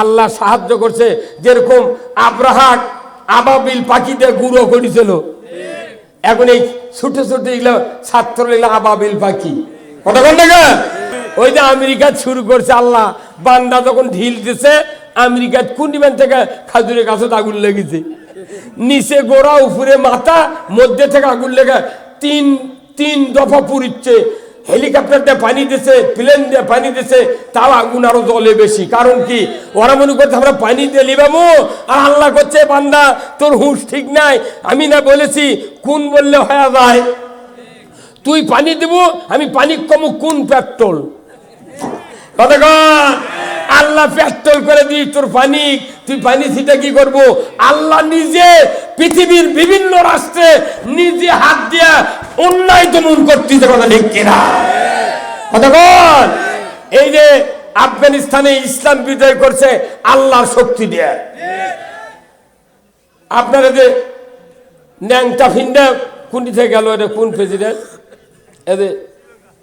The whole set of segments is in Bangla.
আল্লাহ সাহায্য করছে। যেরকম আব্রাহাট আবাবিল পাখিতে গুঁড়ো করেছিল। এখন এই ছোট ছোট এগুলো ছাত্র এগুলো আবাবিল পাখি। ওই যে আমেরিকা শুরু করছে আল্লাহ, বান্দা যখন ঢিল দিছে, আমেরিকার কুন্ডিমান থেকে খাজুরের গাছে আগুন লেগেছে। নিচে গোড়া, উপরে মাথা, মধ্যে থেকে আগুন লেগে তিন তিন দফা পুরিচ্ছে হেলিকপ্টার দিয়ে পানি দিছে প্লেন দিয়ে পানি দিছে, তাও আগুন আরও জলে বেশি। কারণ কি? ওরা মনে করছে, আমরা পানি দিয়ে লিবামো, আর আল্লাহ করছে বান্দা, তোর হুঁশ ঠিক নাই। আমি না বলেছি কোন বললে হয়ে যায়। তুই পানি দিব, আমি পানি কম কোন পেট্রোল। কথা? আল্লাহ পেট্রোল করে দিই, তোর পানি। তুই পানি ছিটা কি করব? আল্লাহ নিজে পৃথিবীর বিভিন্ন রাষ্ট্রে নিজে হাত দিয়া অন্যায় দমন করতেছে কথা ঠিক কিনা? কন? এই যে আফগানিস্তানে ইসলাম বিজয় করছে, আল্লাহর শক্তি দিয়ে। আপনারা যে ন্যাংটা ফিন্ডা কোনটি থেকে গেল, এটা কোন প্রেসিডেন্ট এদের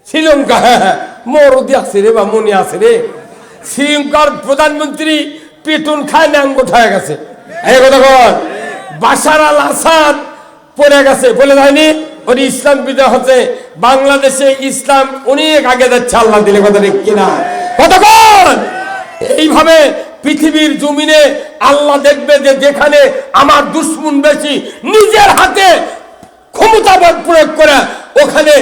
শ্রীলঙ্কা হ্যাঁ হ্যাঁ মরদি আছে রে বা মনে আছে রে। শ্রীলঙ্কার প্রধানমন্ত্রী পেটন খায় ন্যাঙ্গট হয়ে গেছে। এই কথা বল বাসার আল আসাদ পড়ে গেছে। বলে যায়নি ওর ইসলাম বিজয় হচ্ছে। বাংলাদেশে ইসলাম অনেক আগে যাচ্ছে, আল্লাহ দিলে কথা ঠিক কিনা। বল এইভাবে পৃথিবীর জমিনে আল্লাহ দেখবে যে যেখানে আমার দুশ্মন বেশি, নিজের হাতে ক্ষমতা বল প্রয়োগ করে ওখানে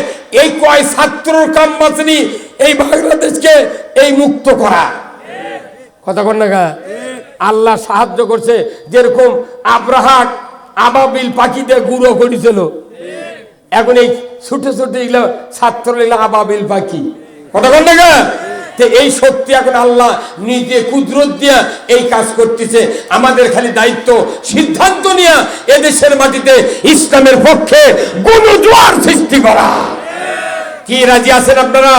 এই কয় ছাত্রর কাম বাঁচনি, এই বাংলাদেশকে এই মুক্ত করা কথা কন না গা? আল্লাহ সাহায্য করছে, যেরকম আব্রাহাট আবাবিল পাখিতে গুঁড়ো করেছিল এখন এই ছোট ছোট এগুলো ছাত্র এগুলো আবাবিল পাখি কথা কন না গা? তো এই শক্তি এখন আল্লাহ নিজে কুদরত দিয়া এই কাজ করতেছে। আমাদের খালি দায়িত্ব, সিদ্ধান্ত নিয়ে এদেশের মাটিতে ইসলামের পক্ষে গণজোয়ার সৃষ্টি করা। কি রাজি আছেন আপনারা?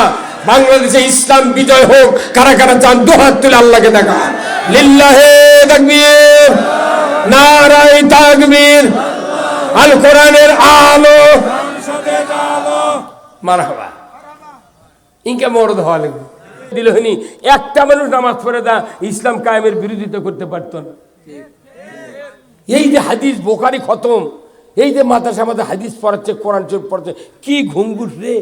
বাংলাদেশে ইসলাম বিজয় হোক, কারা কারা চান দুহাত তুলে আল্লাহকে দেখা লিল্লাহে তাকবীর নারাই তাকবীর আল কোরআনের আলো। মারহাবা। ইনকে মরদ হওয়া লাগবে। দিল একটা মানুষ নামাজ পড়ে দা ইসলাম কায়েমের বিরোধিতা করতে পারত না। এই যে হাদিস বোকারি খতম, এই যে মাতাসা আমাদের হাদিস পড়াচ্ছে, কোরআন শরীফ পড়াচ্ছে, কি ঘুঙ্গুর রে?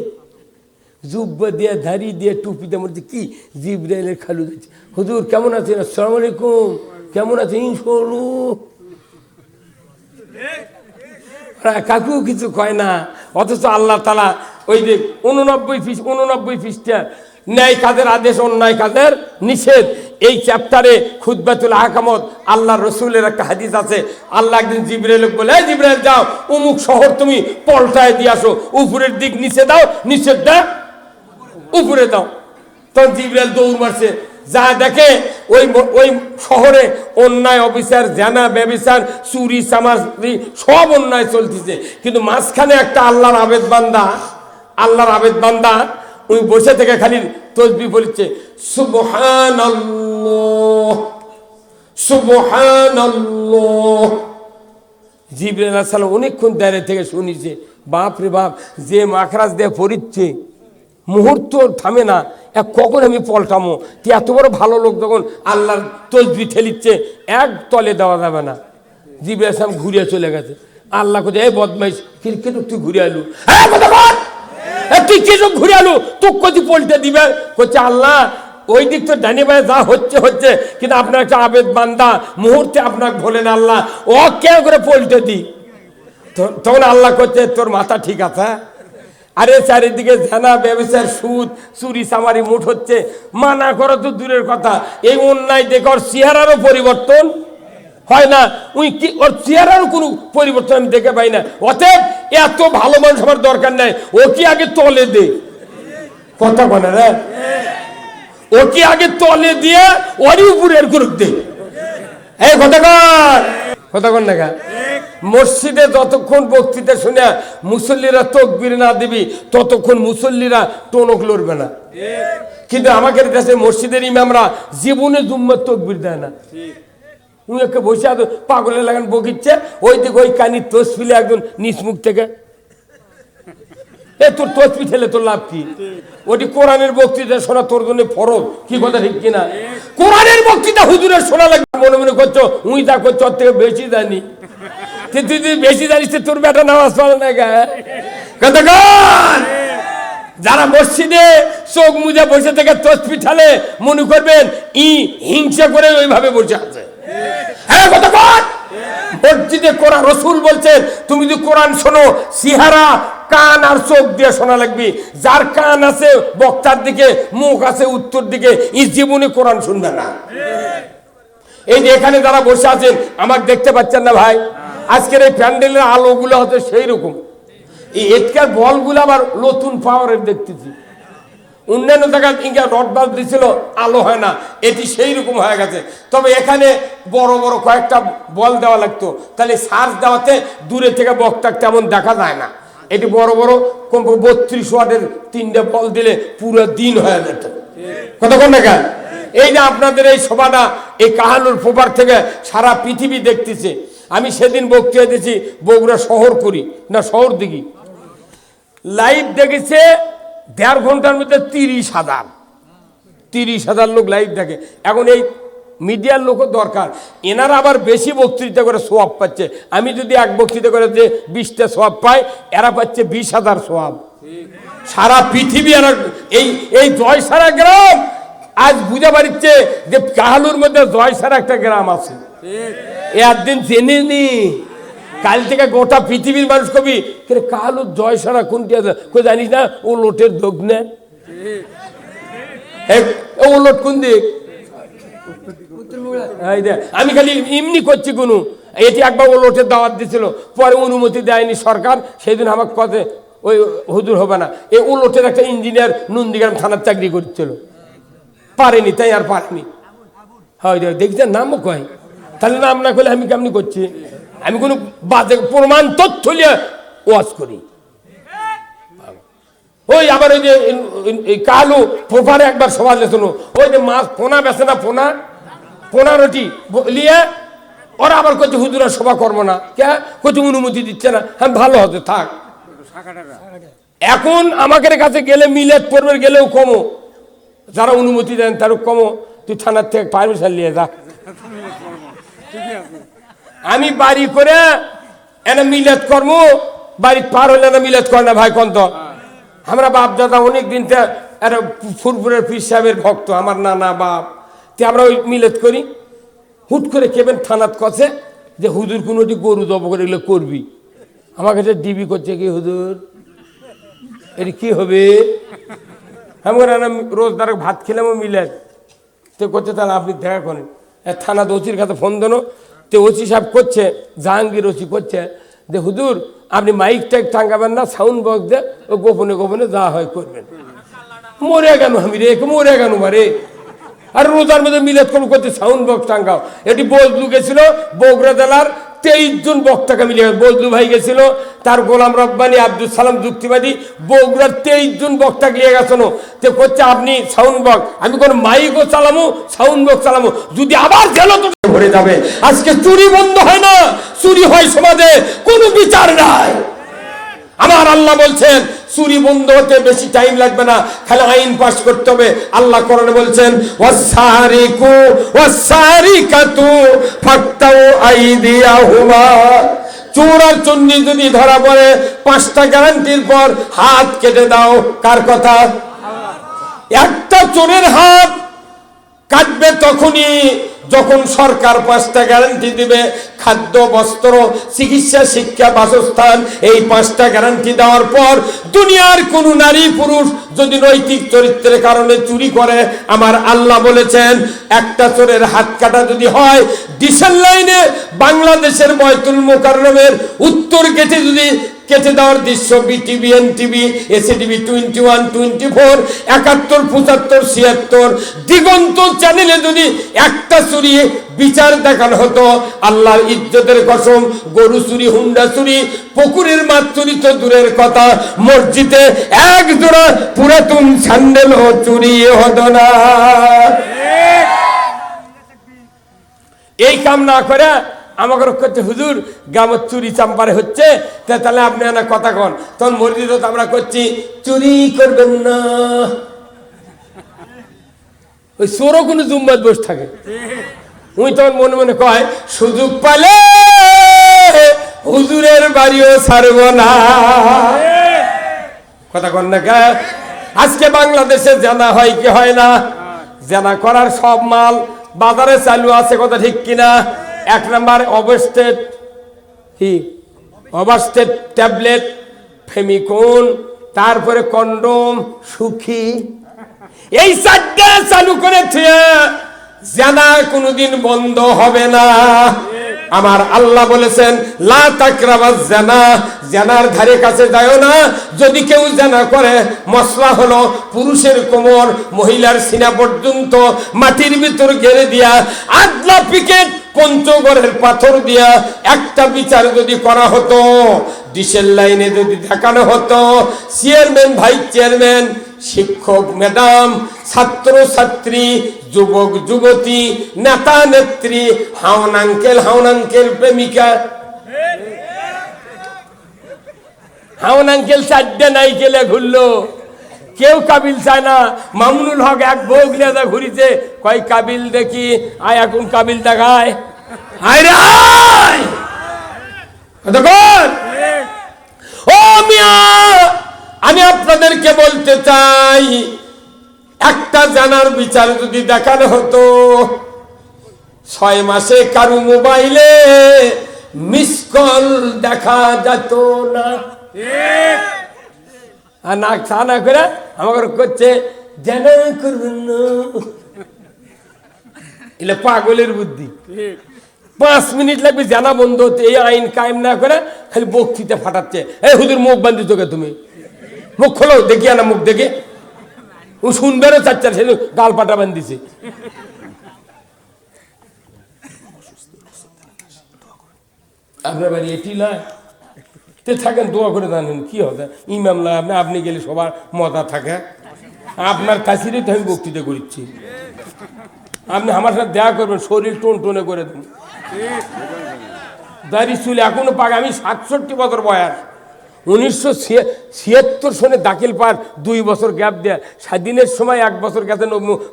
জুব্বা দিয়ে ধারি দিয়ে, টুপি দিয়ে মধ্যে কি? জিব্রাইলের খালু দিচ্ছে হুজুর, কেমন আছেন? আসসালামু আলাইকুম। কেমন আছেন? ইনশাল্লাহ ওরা কাকু কিছু কয় না, অথচ আল্লাহ তালা ওই যে উননব্বই ফিস, উননব্বই ফিসটা ন্যায় কাজের আদেশ, অন্যায় কাজের নিষেধ। এই চ্যাপ্টারে খুদ্বাতুল আহকামত আল্লাহ রসুলের একটা হাদিস আছে। আল্লাহ একদিন জিব্রাইল বলে, "এই জিব্রাইল, যাও অমুক শহর তুমি পল্টায় দিয়ে আসো। উপরের দিক নিচে দাও দাও উপরে দাও। তখন জিব্রাইল দৌড় মারছে। যা দেখে ওই ওই শহরে অন্যায় অফিসার জানা ব্যবসার চুরি চামারি সব অন্যায় চলতেছে। কিন্তু মাঝখানে একটা আল্লাহর আবেদ বান্দা আল্লাহর আবেদ বান্দা ওই বসে থেকে খালি তসবি বলছে জিবরাইল আলাইহিস সালাম অনেকক্ষণ দাঁড়িয়ে থেকে শুনিছে, বাপ রে বাপ, যে মাখরাজ দিয়ে পড়িচ্ছে মুহূর্ত থামে না, এক কখন আমি পল্টামো? তুই এত বড় ভালো লোক যখন আল্লাহর তসবি ঠেলিচ্ছে, এক তলে দেওয়া যাবে না। আলাইহিস সালাম ঘুরিয়ে চলে গেছে। আল্লাহ কোথায় এই বদমাইশ কিন্তু তুই ঘুরে আলু হ্যাঁ তুই কিছু ঘুরে আলু? তোকে কচি পল্টে দিবে। করছে আল্লাহ, ওই দিক তো ডানে বায়ে যা হচ্ছে হচ্ছে। কিন্তু আপনার একটা আবেদ বান্দা, মুহূর্তে আপনাকে ভোলেন আল্লাহ ও কে করে পল্টে দি। তখন আল্লাহ করছে, তোর মাথা ঠিক আছে আরে চারিদিকে ঝেনা ব্যবসার সুদ, চুরি চামারি মুঠ হচ্ছে। মানা করো তো দূরের কথা। এই অন্যায় দেখে চেহারারও পরিবর্তন। হয় না। উই কি ওর চেহারারও কোনো পরিবর্তন আমি দেখে পাই না। অতএব এত ভালো মানুষ আমার দরকার নাই। ও কি আগে তলে দে? কথা বলে রে ও কি আগে তলে দিয়ে ওরই উপরে এর করুক দে? এই কথা কর। কথা কর না মসজিদে যতক্ষণ বক্তৃতা শুনে মুসল্লিরা তকবির না দিবি ততক্ষণ মুসল্লিরা টনক লড়বে না। কিন্তু আমাকে কাছে মসজিদের ইমামরা জীবনে জুম্মার তকবির দেয় না। উনি একটা বসে আছে পাগলে লাগান বকিচ্ছে। ওই দিকে ওই কানি তোষ ফিলে একজন নিচ মুখ থেকে। এ, তোর তসবি ঠেলে তোর লাভ কি? ওটি কোরআনের বক্তৃতা শোনা তোর জন্য ফরজ, কি কথা ঠিক কিনা? কোরআনের বক্তৃতা হুজুরের শোনা লাগবে, মনে মনে করছ, উই যা করছ থেকে বেশি জানি। তুই তুই বেশি জানিস তোর বেটা নামাজ পড়ে না গা কতক্ষণ যারা মসজিদে চোখ মুজে বসে থেকে তসবি ঠালে মনে করবেন, ই হিংসা করে ওইভাবে বসে আছে। হ্যাঁ মসজিদে কোরআন, রসুল বলছেন তুমি যদি কোরআন শোনো, সিহারা কান আর চোখ দিয়ে শোনা লাগবে। যার কান আছে বক্তার দিকে, মুখ আছে উত্তর দিকে এই জীবনে কোরআন শুনবে না। এই যে এখানে যারা বসে আছেন, আমাকে দেখতে পাচ্ছেন না ভাই? আজকের এই প্যান্ডেলের আলোগুলো হচ্ছে সেই রকম এই এটকার বলগুলো আবার নতুন পাওয়ারের দেখতেছি। অন্যান্য জায়গায় ইঙ্গা রড বাল্ব দিছিল, আলো হয় না। এটি সেই রকম হয়ে গেছে। তবে এখানে বড় বড় কয়েকটা বল দেওয়া লাগতো। তাহলে সার্চ দেওয়াতে দূরে থেকে বক্তা তেমন দেখা যায় না। এটি বড় বড় কমপক্ষে বত্রিশ ওয়াটের তিনটে বল দিলে পুরো দিন হয়ে যেত। কতক্ষণ দেখা এই যে আপনাদের এই সভাটা, এই কাহালুর ফোপার থেকে সারা পৃথিবী দেখতেছে। আমি সেদিন বক্তৃতা দিয়েছি, বগুড়া শহর করি, না শহর দিঘি। লাইভ দেখেছে দেড় ঘণ্টার মধ্যে তিরিশ হাজার। তিরিশ হাজার লোক লাইভ দেখে। এখন এই মিডিয়ার লোকও দরকার। এনারা আবার বেশি বক্তৃতা করে সোয়াব পাচ্ছে। আমি যদি এক বক্তৃতা করে যে বিশটা সোয়াব পাই এরা পাচ্ছে বিশ হাজার সোয়াব। সারা পৃথিবী এরা এই এই জয়সারা গ্রাম আজ বুঝে পারিচ্ছে যে কাহালুর মধ্যে জয়সারা একটা গ্রাম আছে। এ একদিন চেনে নি। কাল থেকে গোটা পৃথিবীর মানুষ কবি কালু জয় সারা কোনটি কই জানিস না, ও লোটের দগ্নে। ও লোট কোন দিক? আমি খালি এমনি করছি কোনো এটি একবার ও লোটের দাওয়াত দিছিল, পরে অনুমতি দেয়নি সরকার সেই দিন আমার কথা ওই হুজুর হবে না। এ, ও লোটের একটা ইঞ্জিনিয়ার নন্দীগ্রাম থানার চাকরি করছিল। পারেনি, তাই আর পারেনি। হয় দেখছেন নামও কয়। তাহলে নাম না করলে আমি কেমনি করছি? আমি কোনো বাজে প্রমাণ, তথ্য নিয়ে ওয়াজ করি। ওই আবার ওই যে কালু পোপারে একবার সমাজ শোনো ওই যে মাছ পোনা বেছে না পোনা? পোনা রুটি লিয়ে ওরা আবার করছে হুজুরা সভা করব না। কে? করছে অনুমতি দিচ্ছে না। হ্যাঁ ভালো হতে থাক। এখন আমাদের কাছে গেলে মিলেট পড়বে, গেলেও কমো। যারা অনুমতি দেন, তারও কমো। তুই থানার থেকে পারমিশন নিয়ে যা। আমি বাড়ি করে এনে মিলাদ কর্ম, বাড়ি পার হলে না মিলাদ করে না ভাই কন্ত। আমরা বাপ দাদা অনেক দিন একটা ফুরফুরের পীর সাহেবের ভক্ত, আমার নানা বাপ। তে আমরা ওই মিলাদ করি। হুট করে কেবেন থানাত কছে যে, হুজুর কোনোটি গরু জব করে এগুলো করবি? আমার কাছে ডিবি করছে কি, হুজুর এটি কি হবে? আমি রোজ দ্বারা ভাত খেলাম মিলাদ। তো করছে, তাহলে আপনি দেখা করেন। থানা ওসির কাছে ফোন দেনো তো ওসি সাহেব করছে, জাহাঙ্গীর ওসি করছে, যে হুজুর, আপনি মাইক টাইক টাঙ্গাবেন না সাউন্ড বক্স দিয়ে ও গোপনে গোপনে যা হয় করবেন। মরে গেল আমি রে? মরে গেল মারে? আর রোজার মধ্যে মিলাদ করতে সাউন্ড বক্স টাঙ্গাও এটি বজলু গেছিল বগুড়া জেলার তেইশ জন বক্তাকে মিলে বজলু ভাই গেছিল, তার গোলাম রব্বানি আব্দুল সালাম যুক্তিবাদী, বগুড়ার তেইশ জন বক্তা গিয়ে গেছেন। তে করছে আপনি সাউন্ড বক আমি কোন মাইকও চালামো, সাউন্ড বক চালামো, যদি আবার গেল তো ভরে যাবে, আজকে চুরি বন্ধ হয় না, চুরি হয় সমাজে, কোনো বিচার নাই। আমার আল্লাহ বলছেন চুরি বন্ধ হতে বেশি টাইম লাগবে না। খালি আইন পাস করতে হবে। আল্লাহ কোরআনে বলছেন ওয়াসারিকু ওয়াসারিকাতু ফাক্তাউ আইদিয়াহুমা। চোর আর চন্ডী যদি ধরা পড়ে পাঁচটা গ্যারান্টির পর হাত কেটে দাও। কার কথা? একটা চোরের হাত কাটবে তখনই যখন সরকার পাঁচটা গ্যারান্টি দিবে, খাদ্য, বস্ত্র, চিকিৎসা, শিক্ষা, বাসস্থান, এই পাঁচটা গ্যারান্টি দেওয়ার পর দুনিয়ার কোনো নারী পুরুষ যদি নৈতিক চরিত্রের কারণে চুরি করে, আমার আল্লাহ বলেছেন, একটা চোরের হাত কাটা যদি হয়, ডিসেল লাইনে বাংলাদেশের ময়তুল মোকাররমের উত্তর গেটে যদি কেটে দেওয়ার দৃশ্য BTV NTV ACTV twenty one twenty four একাত্তর পঁচাত্তর ছিয়াত্তর দিগন্ত চ্যানেলে যদি একটা চুরি বিচার দেখানো হতো আল্লাহর ইজ্জতের কসম গরু চুরি হুন্ডা চুরি পুকুরের মাছ চুরি তো দূরের কথা মসজিদে এক জোড়া পুরাতন স্যান্ডেল ও চুরি হতো না। এই কাম না করে আমাকে করছে। হুজুর, গ্রামের চুরি চাম্পারে হচ্ছে। তাহলে আপনি না কথা কন। তখন মসজিদ আমরা করছি, চুরি করবেন না। ওই চোরও কোনো জুম্বাদ বসে থাকে। উনি তখন মনে মনে কয়, সুযোগ পালে হুজুরের বাড়িও ছাড়ব না। কথা কন না? আজকে বাংলাদেশে জানা হয় কি হয় না? জানা করার সব মাল বাজারে চালু আছে কথা ঠিক কিনা? এক নাম্বার অবস্টেট কি? অবস্টেট ট্যাবলেট ফেমিকোন, তারপরে কন্ডোম, সুখী। এই চারটা চালু করেছে, জানা কোনোদিন বন্ধ হবে না। আমার আল্লাহ বলেছেন, লা তাকরাবাজ জানা জানার ধারে কাছে যায় না। যদি কেউ জানা করে, মশলা হলো পুরুষের কোমর, মহিলার সিনা পর্যন্ত মাটির ভিতর গেড়ে দিয়া আদলা পিকেট পঞ্চগড়ের পাথর দিয়া একটা বিচার যদি করা হতো, ডিসেল লাইনে যদি দেখানো হতো, চেয়ারম্যান, ভাইস চেয়ারম্যান, শিক্ষক, ম্যাডাম ছাত্র ছাত্রী যুবক, যুবতী, নেতা, নেত্রী হাওন আঙ্কেল হাওন আঙ্কেল, প্রেমিকা। হাওন আঙ্কেল চারটে নাই গেলে ঘুরলো। কেউ কাবিল চায় না। মামুনুল হক এক বউ গিলাদা ঘুরিছে কয় কাবিল দেখি আয় এখন কাবিল দেখায়। আয় রে আয়! দেখুন ও মিয়া আমি আপনাদেরকে বলতে চাই একটা জানার বিচার যদি দেখানো হতো ছয় মাসে কারু মোবাইলে মিস কল দেখা যেত না। আর না চা না করে আমাকে করছে জানা করবেন পাগলের বুদ্ধি। পাঁচ মিনিট লাগবে জানা বন্ধ হতে। এই আইন কায়েম না করে খালি বক্তৃতা ফাটাচ্ছে। এই হুজুর মুখ বান্ধি তোকে তুমি। মুখ খোলো দেখি না মুখ দেখে। ও শুনবেরও চাচ্চার সে গাল পাটা বান্ধিছে। আপনার বাড়ি এটি নয়? তে থাকেন, দোয়া করে জানেন, কি হবে? ইমাম না আপনি আপনি গেলে সবার মজা থাকে। আপনার কাছিরই তো আমি বক্তৃতা করছি আপনি আমার সাথে দেখা করবেন, শরীর টোন টোনে করে দেন। দাড়ি চুল এখনও পাক, আমি সাতষট্টি বছর বয়স। উনিশশো ছিয়াত্তর সনে দাখিল পার দুই বছর গ্যাপ দেয়। স্বাধীনের সময় এক বছর গেছে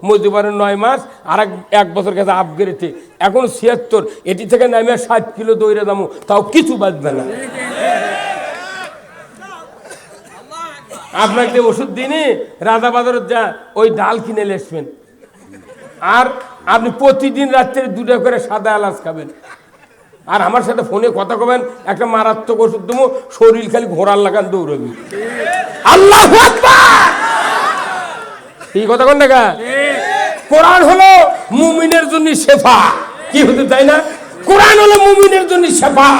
মজিবারের নয় মাস, আর এক এক বছর গেছে আপগ্রেডে এখন ছিয়াত্তর, এটি থেকে নামে ষাট কিলো দৌড়ে দামো, তাও কিছু বাঁচবে না। আপনাকে ওষুধ দিনই রাজা বাজারের যা ওই ডাল কিনে লেসবেন আর আপনি প্রতিদিন রাত্রে দুটো করে সাদা এলাচ খাবেন। আর আমার সাথে ফোনে কথা কবেন, একটা মারাত্মক ওষুধ দেবো, শরীর খালি ঘোড়ার লাগান দৌড়বি। আল্লাহ এই কথা কোন দেখা কোরআন হলো মুমিনের জন্য শেফা। কি হতে তাই না? কোরআন হলো মুমিনের জন্য শেফা।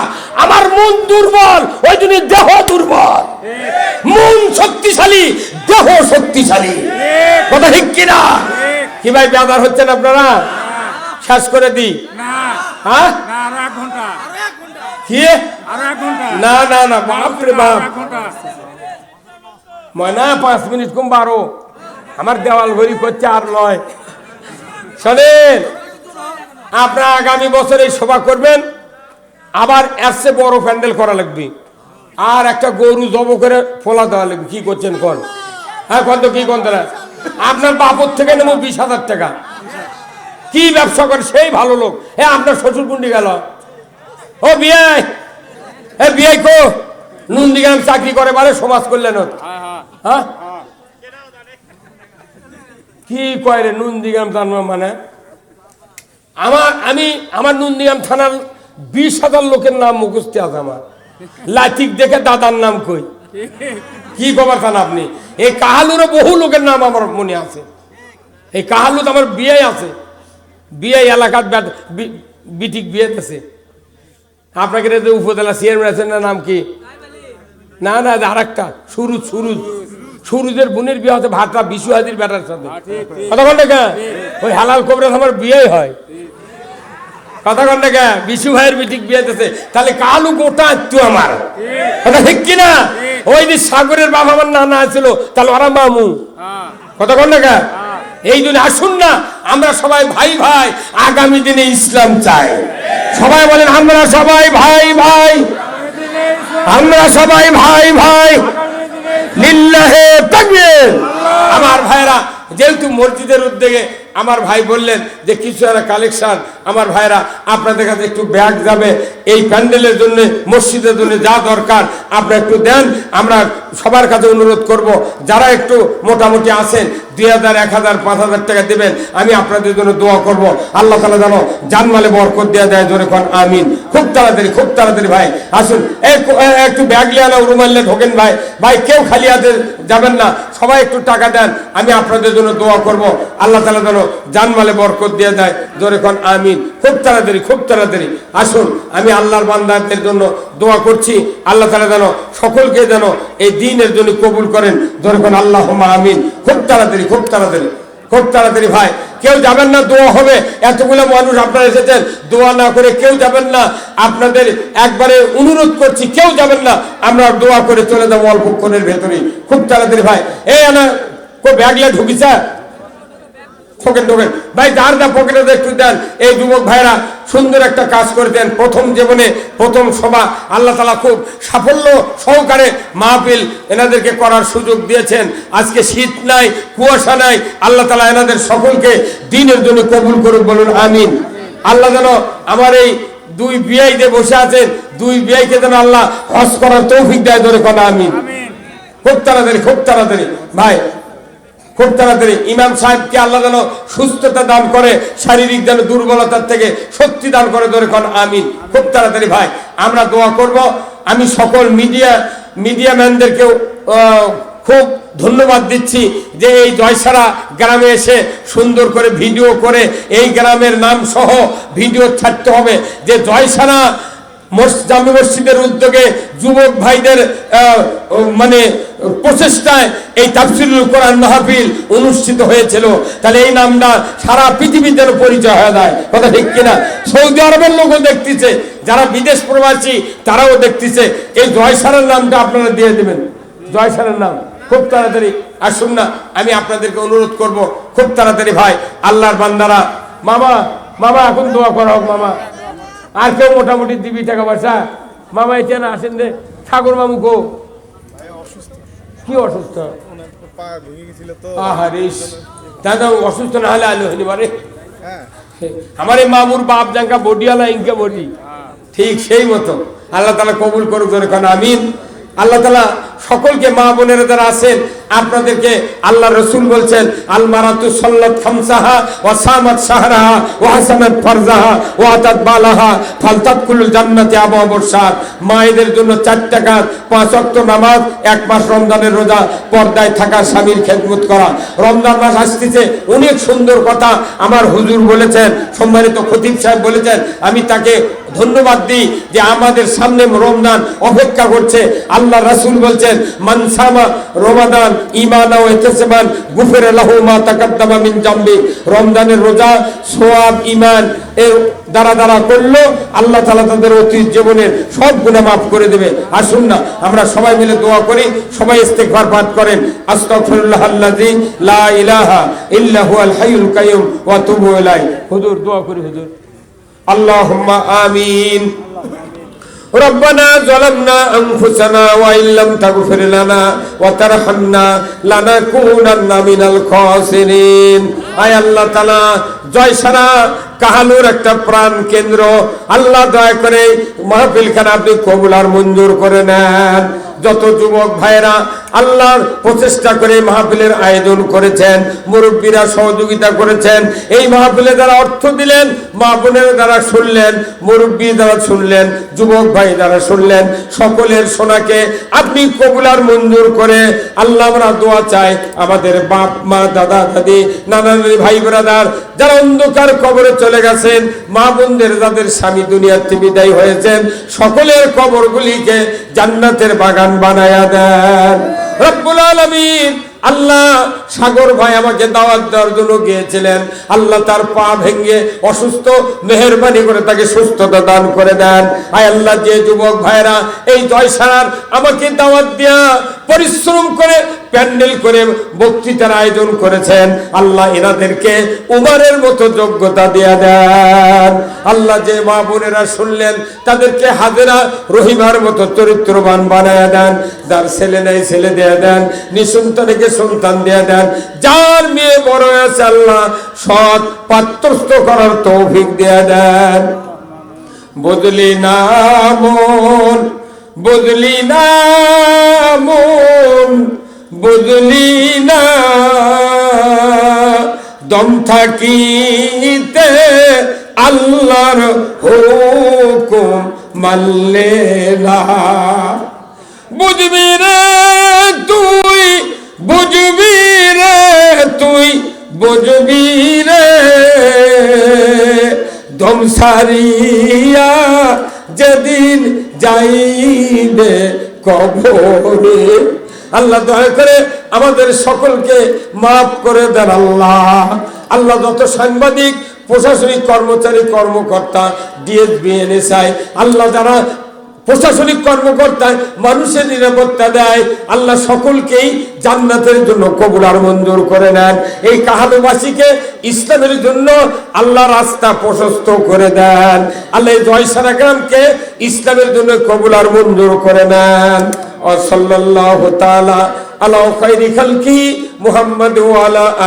আমার মন দুর্বল, ওই জন্য দেহ দুর্বল। মন শক্তিশালী দেহ শক্তিশালী। কথা ঠিক কিনা? কি ভাই বেদার হচ্ছেন আপনারা? শেষ করে দিই না। হ্যাঁ কি? না না না বাপ রে বাপ ময়না পাঁচ মিনিট কম বারো আমার দেওয়াল ঘড়ি করছে আর নয়। শোনেন আপনারা আগামী বছর এই সভা করবেন আবার এর চেয়ে বড় প্যান্ডেল করা লাগবে। আর একটা গরু জব করে ফোলা দেওয়া লাগবে। কি করছেন কোন হ্যাঁ কত কি কোন তারা আপনার বাপর থেকে নেব বিশ হাজার টাকা। কি ব্যবসা করে? সেই ভালো লোক। হ্যাঁ আপনার শ্বশুর কুন্ডি গেল। ও বিয়াই এ বিয়াই কো? নন্দীগ্রাম চাকরি করে বারে সমাজ কল্যাণ হ্যাঁ হ্যাঁ। হ্যাঁ? কি কয় রে নন্দীগ্রাম থানা মানে? আমার আমি আমার নন্দীগ্রাম থানার বিশ হাজার লোকের নাম মুখস্থ আছে আমার। লাচিক দেখে দাদার নাম কই? কি খবর থানা আপনি? এই কাহালুরও বহু লোকের নাম আমার মনে আছে। এই কাহালুত আমার বিয়ে আছে। বিয়ে এলাকার বিটিক বিয়ে আছে আপনাকে উপজেলা চেয়ারম্যান আছেন না নাম কি? না না আর একটা সুরুজ সুরুজ। সুরুজের বোনের বিয়ে হচ্ছে ভাতটা বিশু হাজির বেটার সাথে। কথা কন? ওই হালাল কবরাত আমার বিয়ে হয়। কথা কন না বিশু ভাইয়ের বিটিক বিয়ে দিতেছে তাহলে কালু গোটা আত্মু আমার। কথা ঠিক কিনা ওই যে সাগরের বাবা আমার নানা ছিল, তাহলে ওরা মামু। কথা কন না এই জন্য আসুন না, আমরা সবাই ভাই ভাই আগামী দিনে ইসলাম চাই। সবাই বলেন, আমরা সবাই ভাই ভাই, আমরা সবাই ভাই ভাই, লিল্লাহে তাকবীর। আমার ভাইরা যেহেতু মসজিদের উদ্যোগে আমার ভাই বললেন যে, কিছু একটা কালেকশন আমার ভাইরা, আপনাদের কাছে একটু ব্যাগ যাবে। এই প্যান্ডেলের জন্য, মসজিদের জন্য যা দরকার, আপনারা একটু দেন। আমরা সবার কাছে অনুরোধ করব, যারা একটু মোটামুটি আছেন দুই হাজার, এক হাজার, পাঁচ হাজার টাকা দেবেন। আমি আপনাদের জন্য দোয়া করব। আল্লাহ তালা যেন জানমালে বরকত দেওয়া দেয় জোরে কন, আমিন। খুব তাড়াতাড়ি খুব তাড়াতাড়ি ভাই, আসুন। একটু ব্যাগ লিয়ে আনা রুমাল্লে ঢোকেন ভাই। ভাই, কেউ খালি হাতে যাবেন না। সবাই একটু টাকা দেন, আমি আপনাদের জন্য দোয়া করব। আল্লাহ তালা যেন জানমালে বরকত দিয়ে দেয় জোরে কন, আমিন। খুব তাড়াতাড়ি খুব তাড়াতাড়ি, আসুন। আমি আল্লাহর বান্দাদের জন্য দোয়া করছি। আল্লাহ তালা যেন সকলকে যেন এই দিনের জন্য কবুল করেন। জোরে কন আল্লাহ আমিন। খুব তাড়াতাড়ি খুব তাড়াতাড়ি খুব তাড়াতাড়ি ভাই। কেউ যাবেন না, দোয়া হবে। এতগুলো মানুষ আপনারা এসেছেন, দোয়া না করে কেউ যাবেন না। আপনাদের একবারে অনুরোধ করছি, কেউ যাবেন না, আমরা দোয়া করে চলে যাব অল্পক্ষণের ভেতরে খুব তাড়াতাড়ি ভাই। এই আনা, কো ব্যাগলে ঢুকিছা? ঠোকেন ঠোকেন ভাই, যার যা পকেটে একটু দেন। এই যুবক ভাইরা সুন্দর একটা কাজ করে দেন। প্রথম জীবনে, প্রথম সভা, আল্লাহ তালা খুব সাফল্য সহকারে মাহফিল এনাদেরকে করার সুযোগ দিয়েছেন। আজকে শীত নাই, কুয়াশা নাই, আল্লাহ তালা এনাদের সকলকে দিনের জন্য কবুল করুক বলুন, আমিন। আল্লাহ যেন আমার এই দুই বিআই যে বসে আছেন, দুই বিআইকে যেন আল্লাহ হজ করার তৌফিক দেয়, ধরে কথা আমিন। খুব তাড়াতাড়ি খুব তাড়াতাড়ি। ভাই খুব তাড়াতাড়ি ইমাম সাহেবকে আল্লাহ যেন সুস্থতা দান করে, শারীরিক যেন দুর্বলতার থেকে শক্তি দান করে ধরে কোন, আমিন। খুব তাড়াতাড়ি ভাই, আমরা দোয়া করব। আমি সকল মিডিয়া মিডিয়া ম্যানদেরকেও খুব ধন্যবাদ দিচ্ছি যে এই জয়সারা গ্রামে এসে সুন্দর করে ভিডিও করে এই গ্রামের নাম সহ ভিডিও ছাড়তে হবে। যে জয়সারা জামে মসজিদের উদ্যোগে যুবক ভাইদের মানে প্রচেষ্টায় এই তাফসিরুল কোরআন মাহফিল অনুষ্ঠিত হয়েছিল। তাহলে এই নামটা সারা পৃথিবীতে পরিচয় হয়ে যায়। কথা ঠিক কিনা? সৌদি আরবের লোকও দেখতেছে, যারা বিদেশ প্রবাসী, তারাও দেখতেছে। এই জয়সারের নামটা আপনারা দিয়ে দেবেন। জয়সারের নাম। খুব তাড়াতাড়ি আসুন না, আমি আপনাদেরকে অনুরোধ করব। খুব তাড়াতাড়ি ভাই, আল্লাহর বান্দারা। মামা মামা, এখন দোয়া করা হোক, মামা। আর কেউ মোটামুটি দিবি টাকা পয়সা? মামা এটা না আসেন রে ঠাকুর মামু গো কি অসুস্থ? তো দাদা অসুস্থ না হলে আলো হইনি পারে। হ্যাঁ। আমার এই মামুর বাপ জাঙ্কা বডিয়ালা ইনকে বডি। ঠিক সেই মতো। আল্লাহ তালা কবুল করুক ধরে কারণ আমিন। আল্লাহ তালা সকলকে মা বোনেরা যারা আছেন। আপনাদেরকে আল্লাহ রসুল বলছেন আল মারাতু সল্লত খামসাহা ও সামাত সাহারাহা ও হাসানাত ফারজাহা ও আতাত বালাহা ফালতাত কুলুল জান্নাতে আবু বর্ষার মায়েদের জন্য চারটা কাজ, পাঁচ অক্ট নামাজ, এক মাস রমজানের রোজা, পর্দায় থাকা স্বামীর খেদমত করা। রমজান মাস আসতেছে, অনেক সুন্দর কথা আমার হুজুর বলেছেন, সম্মানিত খতিব সাহেব বলেছেন, আমি তাকে ধন্যবাদ দিই যে আমাদের সামনে রমজান অপেক্ষা করছে। আল্লাহ রাসূল বলছেন মানসামা রমাদান ইমানা ইহতিসাবান গুফির লাহু তাকাদ্দামা মিন জামবি। রমজানের রোজা, সোয়াব ইমান এর দ্বারা দ্বারা করল, আল্লাহ তাআলা তাদের অতীত জীবনের সব গুনাহ মাফ করে দেবে। আসুন না, আমরা সবাই মিলে দোয়া করি, সবাই ইস্তেগফার পাঠ করেন। আস্তাগফিরুল্লাহ আল্লাযী লা ইলাহা ইল্লা হুয়াল হাইয়ুল কাইয়ুম ওয়া তুবু ইলাইহি। হুজুর, দোয়া করি হুজুর। اللهم آمين ربنا ظلمنا أنفسنا وإن لم تغفر لنا وترحمنا لنكونن من الخاسرين আয় আল্লাহ তালা জয় সারা কাহালুর একটা প্রাণ কেন্দ্র আল্লাহ দয়া করে মাহফিলখানা আপনি কবুল আর মঞ্জুর করে নেন যত যুবক ভাইরা আল্লাহর প্রচেষ্টা করে মাহফিলের আয়োজন করেছেন, মুরব্বীরা সহযোগিতা করেছেন, এই মাহফিলে যারা অর্থ দিলেন, মা বোনের দ্বারা শুনলেন, মুরব্বী দ্বারা শুনলেন, যুবক ভাই দ্বারা শুনলেন, সকলের সোনাকে আপনি কবুলার মঞ্জুর করে আল্লাহ আমরা দোয়া চাই। আমাদের বাপ, মা, দাদা, দাদি, নানা নানি, ভাই, ব্রাদার, যারা অন্ধকার কবরে চলে গেছেন, মা বোনদের, যাদের স্বামী দুনিয়াতে বিদায় হয়েছেন, সকলের কবরগুলিকে জান্নাতের বাগান বানায়া দেন। রব্বুল আলামিন আল্লাহ সাগর ভাই আমাকে দাওয়াত দেওয়ার জন্য গিয়েছিলেন। আল্লাহ তার পা ভেঙে অসুস্থ, মেহরবানি করে তাকে সুস্থতা দান করে দেন। আয় আল্লাহ, যে যুবক ভাইরা এই জয় জয়সার আমাকে দাওয়াত দিয়া পরিশ্রম করে প্যান্ডেল করে বক্তৃতার আয়োজন করেছেন। আল্লাহ এনাদেরকে উমারের মতো যোগ্যতা দেয়া দেন। আল্লাহ যে মা বোনেরা শুনলেন, তাদেরকে হাজেরা রহিমার মতো চরিত্রবান বানায় দেন। যার ছেলে নেই, ছেলে দেয়া দেন। নিঃসন্তানকে সন্তান দেয়া দেন। যার মেয়ে বড় হয়েছে আল্লাহ সৎ, পাত্রস্থ করার তৌফিক দেয়া দেন। বদলি না মন, বদলি না মন। বদলি না। দম থাকিতে আল্লাহর হুকুম মানলে না। বুঝবি রে তুই, বুঝবি রে তুই, বুঝবি রে। ধমসারিয়া যেদিন যাইবে কবরে। আল্লাহ দয়া করে আমাদের সকলকে মাফ করে দেন আল্লাহ। আল্লাহ যত সাংবাদিক, প্রশাসনিক কর্মচারী, কর্মকর্তা ডিএসবি এনএসআই আল্লাহ যারা প্রশাসনিক কর্মকর্তায়, মানুষের নিরাপত্তা দেয়। আল্লাহ সকলকেই জান্নাতের জন্য কবুল আর মঞ্জুর করে নেন। এই কাহালবাসীকে ইসলামের জন্য আল্লাহ রাস্তা প্রশস্ত করে দেন। আল্লাহ জয়সারা গ্রামকে ইসলামের জন্য কবুল আর মঞ্জুর করে নেন। সাল্লাল্লাহু তাআলা আলা খাইরি খালকি মুহাম্মদ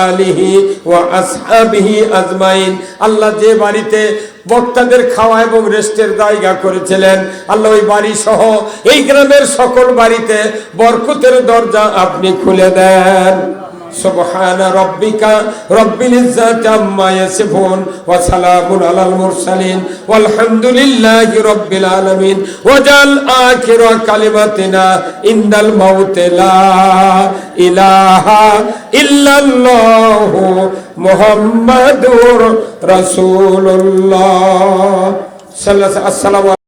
আলিহি ওয়া আসহাবিহি আজমাইন। আল্লাহ যে বাড়িতে বক্তাদের খাওয়া এবং রেস্টের জায়গা করেছিলেন। আল্লাহ ওই বাড়ি সহ এই গ্রামের সকল বাড়িতে বরকতের দরজা আপনি খুলে দেন। سبحان ربك رب العزة عما يصفون وسلام على المرسلين والحمد لله رب العالمين وجعل آخر كلمتنا عند الموت لا إله إلا الله محمد رسول الله صلى الله عليه وسلم